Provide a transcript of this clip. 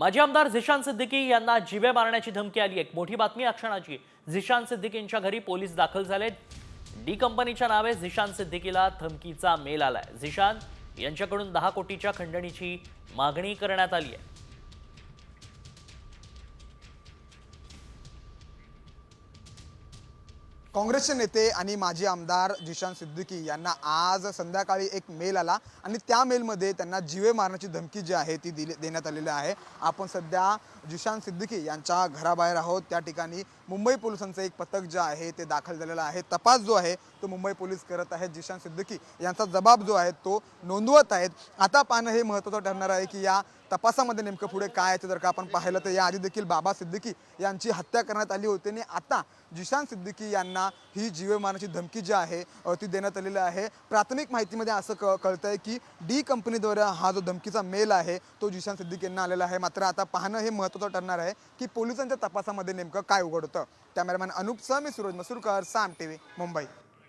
माजी आमदार झिशान सिद्दीकी यांना जिवे मारण्याची धमकी आली एक मोठी बातमी अक्षणाची क्षणाची. झिशान सिद्दीकींच्या घरी पोलीस दाखल झालेत. डी कंपनीच्या नावे झिशान सिद्दीकीला धमकीचा मेल आलाय. झिशान यांच्याकडून दहा कोटीच्या खंडणीची मागणी करण्यात आली आहे. काँग्रेसचे नेते आणि माजी आमदार जिशान सिद्दीकी यांना आज संध्याकाळी एक मेल आला आणि त्या मेलमध्ये त्यांना जीवे मारण्याची धमकी जी आहे ती दिली देण्यात आलेली आहे. आपण सध्या जिशान सिद्दीकी यांच्या घराबाहेर आहोत. त्या ठिकाणी मुंबई पोलिसांचं एक पथक जे आहे ते दाखल झालेलं आहे. तपास जो आहे तो मुंबई पोलीस करत आहेत. जिशान सिद्दीकी यांचा जबाब जो आहे तो नोंदवत आहेत. आता पाहणं हे महत्त्वाचं ठरणार आहे की या तपासामध्ये नेमकं पुढे काय येतं जर का आपण पाहिलं तर याआधी देखील बाबा सिद्दीकी यांची हत्या करण्यात आली होती आणि आता जिशान सिद्दीकी यांना ही जीवमानाची धमकी जी आहे ती देण्यात आलेली आहे. प्राथमिक माहितीमध्ये असं क कळतं आहे की डी कंपनीद्वारे हा जो धमकीचा मेल आहे तो जिशान सिद्दीक यांना आलेला आहे. मात्र आता पाहणं हे महत्त्वाचं ठरणार आहे की पोलिसांच्या तपासामध्ये नेमकं काय उघड कॅमेरामॅन अनुप सह मी सूरज मसूरकर साम टी व्ही मुंबई.